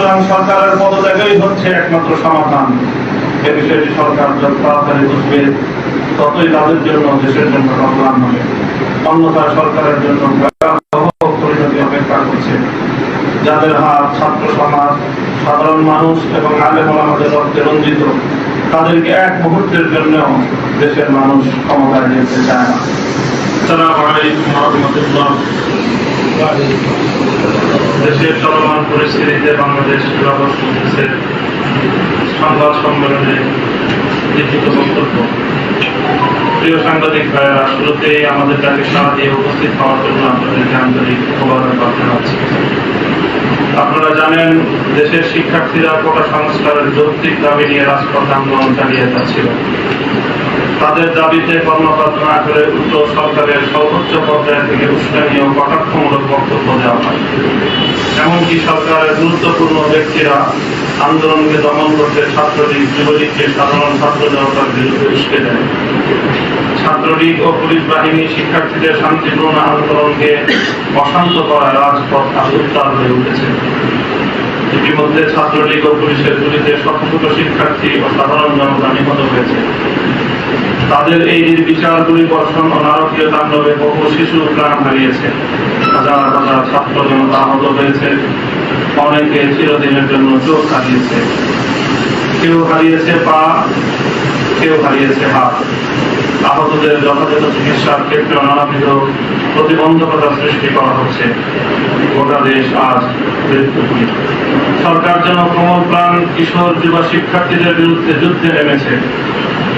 সুতরাং সরকারের পদত্যাগই হচ্ছে একমাত্র সমাধান। এ বিষয়টি সরকার যত তাড়াতাড়ি বুঝবে, ততই তাদের জন্য দেশের জন্য কল্যাণ হবে। অন্যথায় সরকারের জন্য পরিণতি অপেক্ষা করছে। যাদের হাত ছাত্র সমাজ, সাধারণ মানুষ এবং আলেম আমাদের রক্তে রঞ্জিত, তাদেরকে এক মুহূর্তের জন্য দেশের মানুষ ক্ষমতায় নিতে চায় না। আসসালামু আলাইকুম রাহমাতুল্লাহ। দেশের চলমান পরিস্থিতিতে বাংলাদেশ সংবাদ সম্মেলনে লিখিত বক্তব্য। প্রিয় সাংবাদিক ভাইয়েরা শুরুতেই আমাদের ডাকে সাড়া দিয়ে উপস্থিত হওয়ার জন্য আপনাদেরকে আন্তরিক মোবারকবাদ জানাচ্ছি। আপনারা জানেন, দেশের শিক্ষার্থীরা কোটা সংস্কারের যৌক্তিক দাবি নিয়ে রাজপথ আন্দোলন চালিয়ে যাচ্ছিল। তাদের দাবিতে কর্ণপাত না করে উল্টো সরকারের সর্বোচ্চ পর্যায় থেকে উস্কানি কটাক্ষমূলক বক্তব্য দেওয়া হয়। এমনকি সরকারের গুরুত্বপূর্ণ ব্যক্তিরা আন্দোলনকে দমন করতে ছাত্রলীগ, যুবলীগকে সাধারণ ছাত্র জনতার বিরুদ্ধে উস্কে দেয় ছাত্রলীগ ও পুলিশ বাহিনী শিক্ষার্থীদের শান্তিপূর্ণ আন্দোলনকে অশান্ত করায় রাজপথ উত্তাল হয়ে উঠেছে। ইতিমধ্যে ছাত্রলীগ ও পুলিশের গুলিতে শত শত শিক্ষার্থী ও সাধারণ জনতা নিহত হয়েছে। তাদের এই নির্বিচার গুলিবর্ষণ ও নারকীয় তাণ্ডবে বহু শিশু প্রাণ হারিয়েছে। হাজার হাজার ছাত্র জনতা আহত হয়েছে। অনেকে চিরদিনের জন্য চোখ হারিয়েছে কেউ হারিয়েছে পা, কেউ হারিয়েছে হাত। আহতদের যথাযথ চিকিৎসার ক্ষেত্রে নানাবিধ প্রতিবন্ধকতা সৃষ্টি করা হচ্ছে। গোটা দেশ আজ সরকার যেন কোমল প্রাণ কিশোর যুবা শিক্ষার্থীদের বিরুদ্ধে যুদ্ধে নেমেছে।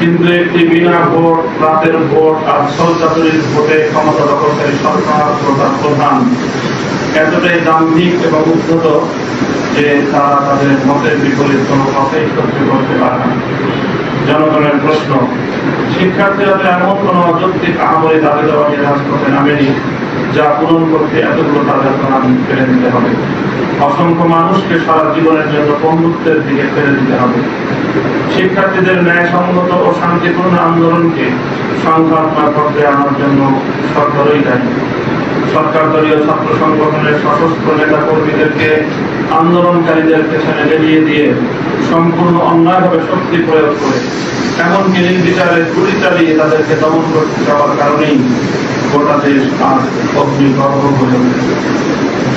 কিন্তু একটি বিনা ভোট, রাতের ভোট আর সরকারের ভোটে ক্ষমতা দখলকারী সরকার তার প্রধান। এতটাই দাম্ভিক এবং উদ্ধত যে তারা তাদের মতের বিপরীত কোনো কথাই সহ্য করতে পারে না। জনগণের প্রশ্ন, শিক্ষার্থীরা এমন কোন অযৌক্তিক আহামরি দাবি দেওয়া নিয়ে রাজপথে নামেনি, যা পূরণ করতে এতগুলো তাদের প্রধান ফেলে দিতে হবে। অসংখ্য মানুষকে সারা জীবনের জন্য বন্ধুত্বের দিকে ফেলে দিতে হবে। শিক্ষার্থীদের ন্যায়সঙ্গত ও শান্তিপূর্ণ আন্দোলনকে সংখ্যাত্মক পর্যায়ে আনার জন্য সরকারই দায়ী। সরকার দলীয় ছাত্র সংগঠনের সশস্ত্র নেতা কর্মীদেরকে আন্দোলনকারীদের পেছনে বেরিয়ে দিয়ে সম্পূর্ণ অন্যায়ভাবে শক্তি প্রয়োগ করে এমনকি নির্বিচারে গুলি চালিয়ে তাদেরকে দমন করতে যাওয়ার কারণেই গোটা দেশ আজ অগ্নিগর্ভ হয়ে উঠেছে।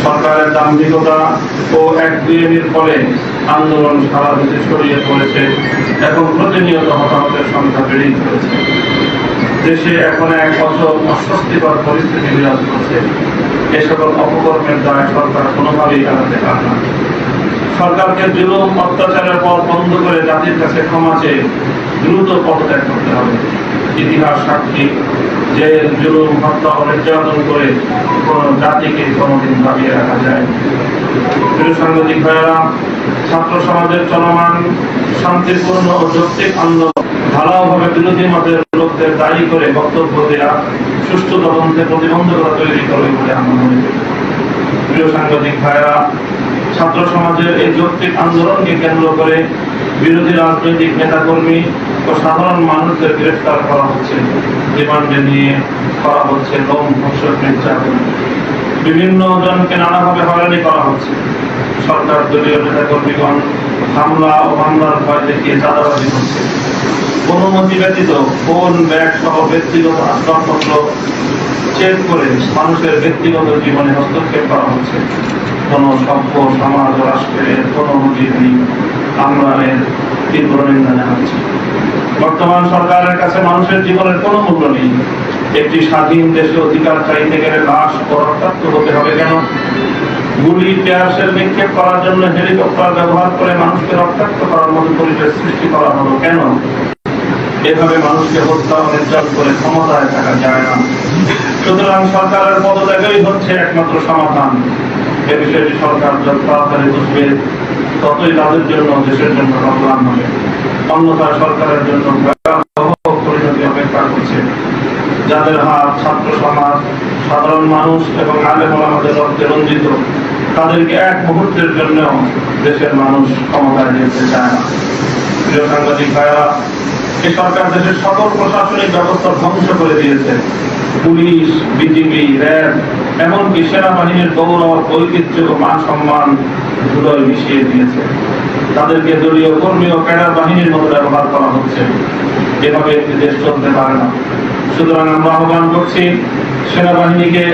সরকারের দাম্ভিকতা ও এক দুয়েমির ফলে আন্দোলন সারা দেশে ছড়িয়ে পড়েছে এবং প্রতিনিয়ত হতাহতের সংখ্যা বেড়েই চলেছে দেশে এখন এক অচল অস্বস্তিকর পরিস্থিতি বিরাজ করছে। এ সকল অপকর্মের দায় সরকার কোনোভাবেই এড়াতে পারে না। সরকারকে জুলুম অত্যাচারের পর বন্ধ করে জাতির কাছে ক্ষমা চেয়ে দ্রুত পদত্যাগ করতে হবে। ইতিহাস সাক্ষী যে জুলুম হত্যা নির্যাতন করে কোন জাতিকে কোনোদিন দাবিয়ে রাখা যায় সাংবাদিক ভাইয়েরা, ছাত্র সমাজের চলমান শান্তিপূর্ণ ও যৌক্তিক আন্দোলন ঢালাওভাবে বিরোধী মতের লোকদের দায়ী করে বক্তব্য দেওয়া সুষ্ঠু তদন্তে প্রতিবন্ধকতা তৈরি করে বলে আমার মনে করি প্রিয় সাংবাদিক ভাইয়েরা ছাত্র সমাজের এই যৌক্তিক আন্দোলনকে কেন্দ্র করে বিরোধী রাজনৈতিক নেতাকর্মী ও সাধারণ মানুষদের গ্রেফতার করা হচ্ছে রিমান্ডে নিয়ে করা হচ্ছে লোম ধর্ষক নির্যাতন বিভিন্ন জনকে নানাভাবে হয়রানি করা হচ্ছে। সরকার দলীয় নেতাকর্মীগণ হামলা ও মামলার ভয় দেখিয়ে চাঁদাবাজি করছে। অনুমতি ব্যতীত ফোন ব্যাগ সহ ব্যক্তিগত আসবাবপত্র চেক করে মানুষের ব্যক্তিগত জীবনে হস্তক্ষেপ করা হচ্ছে। কোন সভ্য সমাজ, রাষ্ট্রের কোন আমরা এর তীব্র নিন্দা জানাচ্ছি। বর্তমান সরকারের কাছে মানুষের জীবনের কোনো মূল্য নেই। একটি স্বাধীন দেশে অধিকার চাইতে গেলে লাশ ও হতে হবে কেন? গুলি, পেয়ারসের নিক্ষেপ করার জন্য হেলিকপ্টার ব্যবহার করে মানুষকে রক্তাক্ত করার মতো পরিবেশ সৃষ্টি করা হলো কেন? এভাবে মানুষকে হত্যা ও নির্যাতন করে ক্ষমতায় থাকা যায় না। সুতরাং সরকারের পদত্যাগই হচ্ছে একমাত্র সমাধান। এ বিষয়টি সরকার যত তাড়াতাড়ি বুঝবে, ততই তাদের জন্য দেশের জন্য কল্যাণ হবে। অন্যথায় সরকারের জন্য পরিণতি অপেক্ষা করছে। যাদের হাত ছাত্র সমাজ, সাধারণ মানুষ এবং আলেম আমাদের রক্তে রঞ্জিত, তাদেরকে এক মুহূর্তের জন্য দেশের মানুষ ক্ষমতায় নিতে চায় না। প্রিয় সাংবাদিক ভাইরা এই সরকার দেশের সকল প্রশাসনিক ব্যবস্থা ধ্বংস করে দিয়েছে। পুলিশ, বিজিবি, র্যাব, এমনকি সেনাবাহিনীর গৌরব ঐতিহ্য মান সম্মান ধুলোয় মিশিয়ে দিয়েছে। তাদেরকে দলীয় কর্মী ও ক্যাডার বাহিনীর মতো ব্যবহার করা হচ্ছে। এভাবে একটি দেশ চলতে পারে না। সুতরাং আমরা আহ্বান করছি, সেনাবাহিনীকে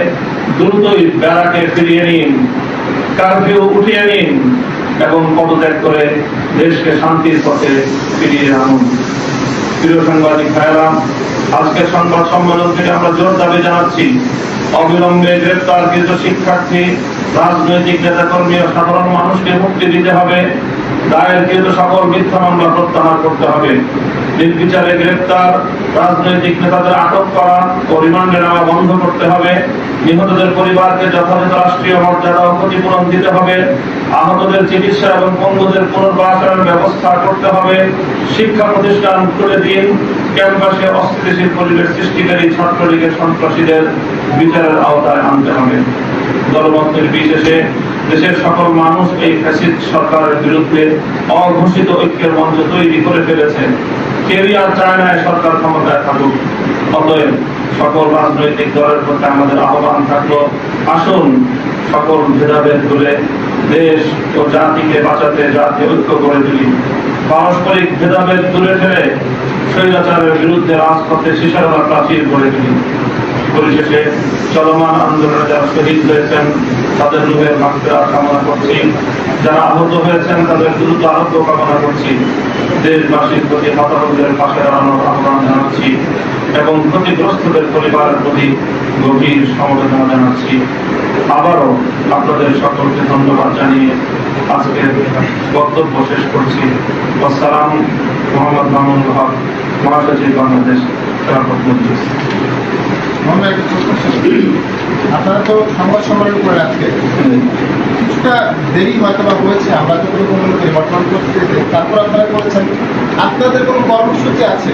দ্রুতই ব্যারাকে ফিরিয়ে নিন, কারফিউ উঠিয়ে নিন এবং পদত্যাগ করে দেশকে শান্তির পথে ফিরিয়ে আনুন। প্রিয় সাংবাদিক ভাইয়েরা আজকে সংবাদ সম্মেলন থেকে আমরা জোর দাবি জানাচ্ছি, অবিলম্বে গ্রেপ্তারকৃত শিক্ষার্থী, রাজনৈতিক নেতাকর্মী ও সাধারণ মানুষকে মুক্তি দিতে হবে। দায়েরকৃত সকল মিথ্যা মামলা প্রত্যাহার করতে হবে। নির্বিচারে গ্রেপ্তার, রাজনৈতিক নেতাদের আটক করা ও রিমান্ডে নেওয়া বন্ধ করতে হবে। নিহতদের পরিবারকে যথাযথ রাষ্ট্রীয় মর্যাদা ও ক্ষতিপূরণ দিতে হবে। আহতদের চিকিৎসা এবং পঙ্গুদের পুনর্বাসনের ব্যবস্থা করতে হবে। শিক্ষা প্রতিষ্ঠান খুলে দিন। ক্যাম্পাসে অস্থিতিশীল পরিবেশ সৃষ্টিকারী ছাত্রলীগের সন্ত্রাসীদের বিচারের আওতায় আনতে হবে। দলমতের বিশেষে দেশের সকল মানুষ এই ফ্যাসিস্ট সরকারের বিরুদ্ধে অঘোষিত ঐক্যের মঞ্চ তৈরি করে ফেলেছে। কেউই আর চায় না সরকার ক্ষমতায় থাকুক। অতএব সকল রাজনৈতিক দলের প্রতি আমাদের আহ্বান থাকল, আসুন সকল ভেদাভেদ তুলে দেশ ও জাতিকে বাঁচাতে, জাতি ঐক্য করে তুলি। পারস্পরিক ভেদাভেদ তুলে ফেলে স্বৈরাচারের বিরুদ্ধে রাজপথে শিশারা প্রাচীর গড়ে তুলি। পরিশেষে চলমান আন্দোলনে যারা শহীদ হয়েছেন, তাদের রূপের মাত্রা কামনা করছি। যারা আহত হয়েছেন, তাদের দ্রুত আরোগ্য কামনা করছি। দেশবাসীর প্রতি হতাহতদের পাশে দাঁড়ানোর আহ্বান জানাচ্ছি এবং ক্ষতিগ্রস্তদের পরিবারের প্রতি গভীর সমবেদনা জানাচ্ছি। আবারও আপনাদের সকলকে ধন্যবাদ জানিয়ে আজকের বক্তব্য শেষ করছি। আসসালাম মোহাম্মদ মামুন হক, মহাসচিব বাংলাদেশ। আপনারা তো সংবাদ সম্মেলন করে আজকে। কিছুটা দেরি হয়তো বা হয়েছে, আমরা তো কোনো কোনো তারপর আপনারা করেছেন আপনাদের কোনো কর্মসূচি আছে?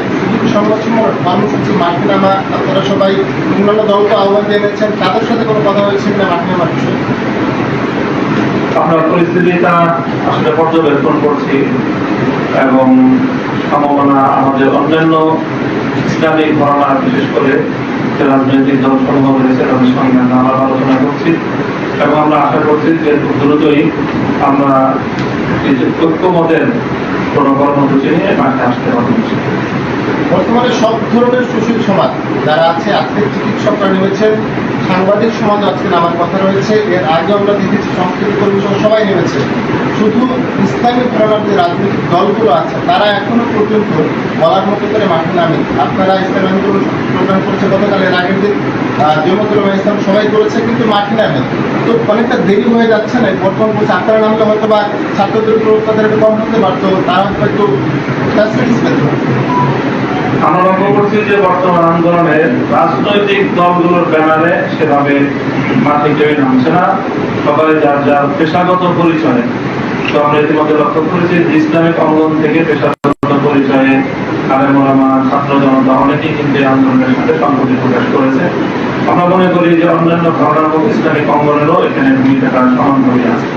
সংবাদ সম্মেলন, কর্মসূচি মাঠে নামা আপনারা সবাই অন্যান্য দলকে আহ্বান জানিয়েছেন, তাদের সাথে কোনো কথা হয়েছে কিনা মাঠে নামার আমরা পরিস্থিতিটা আসলে পর্যবেক্ষণ করছি এবং সম্ভাবনা আমাদের অন্যান্য ইসলামিক ঘটনা বিশেষ করে রাজনৈতিক দল সমূহ রয়েছে, তাদের সঙ্গে আমরা আলোচনা করছি। এবং আমরা আশা করছি যে দ্রুতই আমরা ঐক্যমতের কোনো কর্মসূচি নিয়ে মাঠে আসতে পারব। বর্তমানে সব ধরনের সুশীল সমাজ, যারা আছে আজকে চিকিৎসকরা নেমেছেন সাংবাদিক সমাজ আজকে নামার কথা রয়েছে। এর আগে আমরা দেখেছি সংস্কৃতি কর্মী সবাই নেমেছে। শুধু ইসলামী ঘরানার যে রাজনৈতিক দলগুলো আছে, তারা এখনও পর্যন্ত বলার মতো করে মাঠে নামে আপনারা ইসলাম প্রোগ্রাম করেছে গতকাল, এর আগের দিন জমতুল ইসলাম সবাই করেছে, কিন্তু মাঠে নামে তো অনেকটা দেরি হয়ে যাচ্ছে না বর্তমান বলছে আপনারা নামলে হয়তো বা ছাত্রদের উপর তাদের একটু কম হতে পারতো, তারা হয়তো ফ্যাসিলিটিস আমরা লক্ষ্য করছি যে বর্তমান আন্দোলনে রাজনৈতিক দলগুলোর ব্যানারে সেভাবে মাঠে কেউ নামছে না। সবাই যার যার পেশাগত পরিচয়ে। তো আমরা ইতিমধ্যে লক্ষ্য করেছি ইসলামিক অঙ্গন থেকে পেশাগত পরিচয়ে আলেমা ছাত্র জনতা অনেকেই কিন্তু এই আন্দোলনের সাথে সংগতি প্রকাশ করেছে। আমরা মনে করি যে অন্যান্য ধর্ম ইসলামিক অঙ্গনেরও এখানে ভূমিকাটা সমানভাবে আছে।